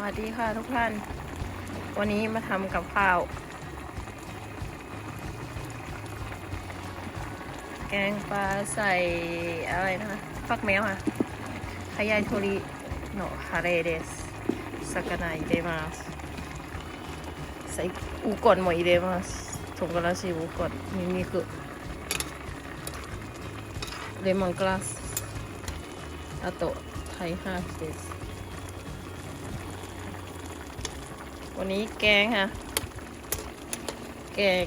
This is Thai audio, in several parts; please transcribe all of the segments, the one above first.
วัสดีค่ะทุกท่าน วันนี้มาทำกับข้าว แกงปลาใส่อะไรนะคะฟักแมวค่ะขยายโทริโนฮาเรเดสสกานาอิเดมัสใส่อุกอนも入れます唐辛子ウコンニンニクレモングラスあとタイハーフです วันนี้แกงค่ะ แกง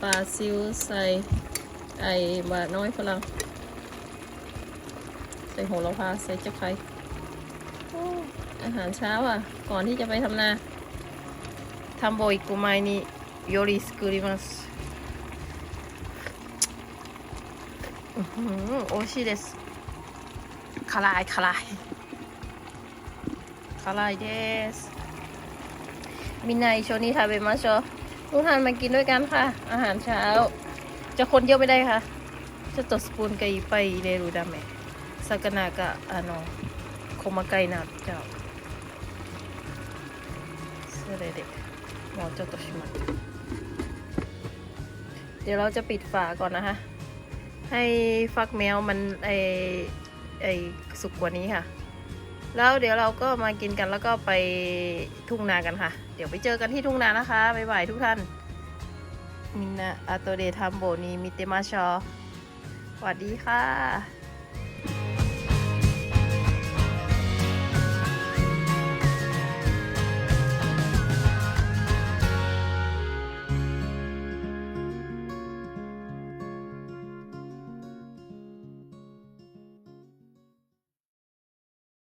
ปลาซิวใส่ไอ้บาน้อยฝรั่งใส่โหระพาใส่เจ้าไข่โอ้อาหารเช้าอ่ะ ก่อนที่จะไปทำนาทำโบอิกุไมนี่โยริสกุริมัสอื้อหือโอชิเดส辛い辛い辛いです みんな一緒に食べましょうทุกท่านมากินด้วยกันค่ะ อาหารเช้า จะคนเยอะไม่ได้ค่ะちょっとスプーンがいっぱい入れるため魚があの細かいなっちゃうそれでもうちょっとしますเดี๋ยวเราจะปิดฝาก่อนนะคะ ให้ฟักแมวมันไอไอสุกกว่านี้ค่ะ แล้วเดี๋ยวเราก็มากินกันแล้วก็ไปทุ่งนากันค่ะ เดี๋ยวไปเจอกันที่ทุ่งนานะคะบ๊ายบายทุกท่านมินนาอาโตเดทัมโบนีมิเตมาชอสวัสดีค่ะ